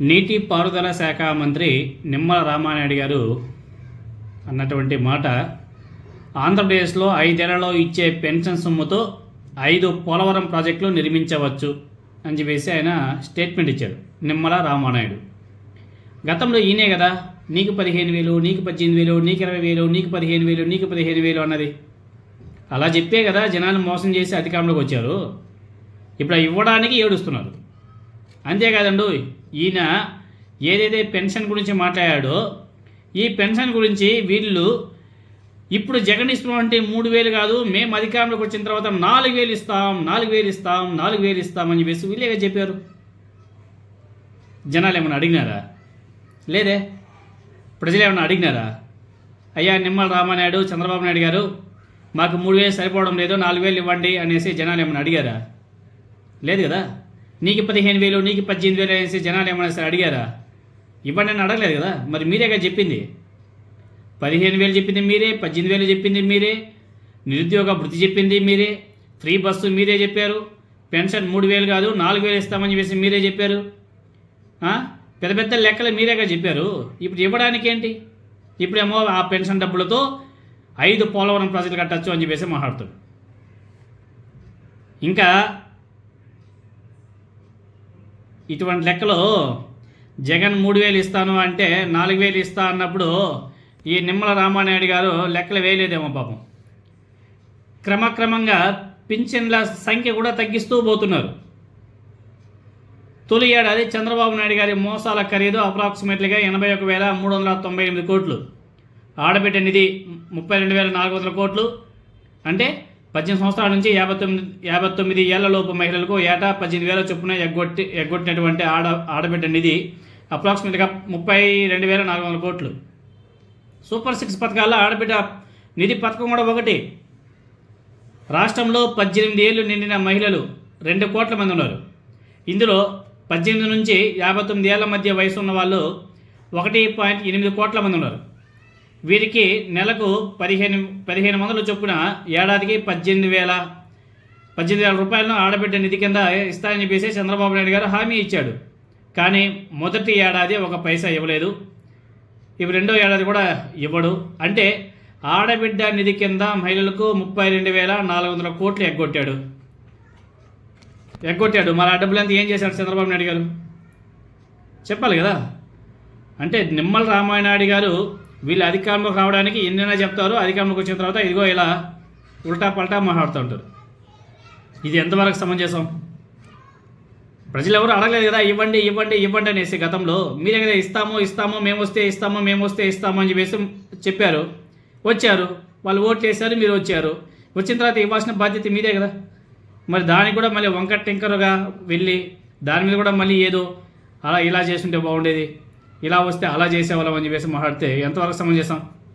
నీటి పారుదల శాఖ మంత్రి నిమ్మల రామానాయుడు గారు అన్నటువంటి మాట ఆంధ్రప్రదేశ్లో ఐదేళ్ళలో ఇచ్చే పెన్షన్ సొమ్ముతో ఐదు పోలవరం ప్రాజెక్టులు నిర్మించవచ్చు అని చెప్పేసి ఆయన స్టేట్మెంట్ ఇచ్చారు నిమ్మల రామానాయుడు. గతంలో ఈయనే కదా నీకు పదిహేను వేలు నీకు పద్దెనిమిది వేలు నీకు ఇరవై వేలు నీకు పదిహేను వేలు నీకు పదిహేను వేలు అన్నది. అలా చెప్పే కదా జనాలు మోసం చేసి అధికారంలోకి వచ్చారు. ఇప్పుడు ఇవ్వడానికి ఏడుస్తున్నారు. అంతేకాదండు ఈయన ఏదైతే పెన్షన్ గురించి మాట్లాడాడో ఈ పెన్షన్ గురించి వీళ్ళు ఇప్పుడు జగన్ ఇస్తున్నటువంటి మూడు వేలు కాదు మేము అధికారంలోకి వచ్చిన తర్వాత నాలుగు వేలు ఇస్తాం నాలుగు వేలు ఇస్తాం నాలుగు వేలు ఇస్తాం అని చెప్పేసి వీళ్ళేగా చెప్పారు. జనాలు ఏమైనా అడిగినారా? లేదే? ప్రజలు ఏమైనా అడిగినారా? అయ్యా నిమ్మల రామానాయుడు చంద్రబాబు నాయుడు గారు మాకు మూడు వేలు సరిపోవడం లేదు నాలుగు వేలు ఇవ్వండి అనేసి జనాలు ఏమైనా అడిగారా? లేదు కదా? నీకు పదిహేను వేలు నీకు పద్దెనిమిది వేలు అనేసి జనాలు ఏమైనా సరే అడిగారా? ఇవ్వండి అని అడగలేదు కదా. మరి మీరేగా చెప్పింది. పదిహేను వేలు చెప్పింది మీరే పద్దెనిమిది వేలు చెప్పింది మీరే నిరుద్యోగ భృతి చెప్పింది మీరే ఫ్రీ బస్సు మీరే చెప్పారు పెన్షన్ మూడు వేలు కాదు నాలుగు వేలు ఇస్తామని చెప్పేసి మీరే చెప్పారు. పెద్ద పెద్ద లెక్కలు మీరేగా చెప్పారు. ఇప్పుడు ఇవ్వడానికి ఏంటి? ఇప్పుడేమో ఆ పెన్షన్ డబ్బులతో ఐదు పోలవరం ప్రాజెక్టులు కట్టచ్చు అని చెప్పేసి మాట్లాడుతాడు ఇంకా ఇటువంటి లెక్కలో జగన్ మూడు వేలు ఇస్తాను అంటే నాలుగు వేలు ఇస్తా అన్నప్పుడు ఈ నిమ్మల రామానాయుడు గారు లెక్కలు వేయలేదేమో పాపం. క్రమక్రమంగా పింఛన్ల సంఖ్య కూడా తగ్గిస్తూ పోతున్నారు. తొలి ఏడాది చంద్రబాబు నాయుడు గారి మోసాల ఖరీదు అప్రాక్సిమేట్లీగా ఎనభై ఒక వేల మూడు వందల తొంభై ఎనిమిది కోట్లు. ఆడబిడ్డ నిధి ముప్పై రెండు వేల నాలుగు వందల కోట్లు. అంటే పద్దెనిమిది సంవత్సరాల నుంచి యాభై తొమ్మిది యాభై తొమ్మిది ఏళ్ళలోపు మహిళలకు ఏటా పద్దెనిమిది వేల చొప్పున ఎగ్గొట్టి ఎగ్గొట్టినటువంటి ఆడ ఆడబిడ్డ నిధి అప్రాక్సిమేట్గా ముప్పై రెండు వేల నాలుగు వందల కోట్లు. సూపర్ సిక్స్ పథకాల్లో ఆడబిడ్డ నిధి పథకం కూడా ఒకటి. రాష్ట్రంలో పద్దెనిమిది ఏళ్ళు నిండిన మహిళలు రెండు కోట్ల మంది ఉన్నారు. ఇందులో పద్దెనిమిది నుంచి యాభై తొమ్మిది ఏళ్ళ మధ్య వయసు ఉన్న వాళ్ళు ఒకటి పాయింట్ ఎనిమిది కోట్ల మంది ఉన్నారు. వీరికి నెలకు పదిహేను పదిహేను వందల చొప్పున ఏడాదికి పద్దెనిమిది వేల పద్దెనిమిది వేల రూపాయలను ఆడబిడ్డ నిధి కింద ఇస్తారని చెప్పేసి చంద్రబాబు నాయుడు గారు హామీ ఇచ్చాడు. కానీ మొదటి ఏడాది ఒక పైసా ఇవ్వలేదు. ఇవి రెండో ఏడాది కూడా ఇవ్వడు. అంటే ఆడబిడ్డ నిధి కింద మహిళలకు ముప్పై రెండు వేల నాలుగు వందల కోట్లు ఎగ్గొట్టాడు. ఎగ్గొట్టాడు. మరి ఆ డబ్బులంతా ఏం చేశాడు చంద్రబాబు నాయుడు గారు? చెప్పాలి కదా. అంటే నిమ్మల రామానాయుడు గారు వీళ్ళు అధికారంలోకి రావడానికి ఎన్నైనా చెప్తారు అధికారంలోకి వచ్చిన తర్వాత ఇదిగో ఇలా ఉల్టా పల్టా మాట్లాడుతూ ఉంటారు. ఇది ఎంతవరకు సమంజసం? ప్రజలు ఎవరు అడగలేదు కదా ఇవ్వండి ఇవ్వండి ఇవ్వండి అనేసి గతంలో మీరే కదా ఇస్తామో ఇస్తాము మేము వస్తే ఇస్తాము మేము వస్తే ఇస్తాము అని చెప్పేసి చెప్పారు. వచ్చారు వాళ్ళు ఓట్లు వేశారు మీరు వచ్చారు. వచ్చిన తర్వాత ఇవ్వాల్సిన బాధ్యత మీదే కదా. మరి దానికి కూడా మళ్ళీ వంకర టింకరుగా వెళ్ళి దాని మీద కూడా మళ్ళీ ఏదో అలా ఇలా చేస్తుంటే బాగుండేది. ఇలా వస్తే అలా చేసేవాళ్ళం అని చెప్పేసి మాట్లాడితే ఎంతవరకు సమంజసం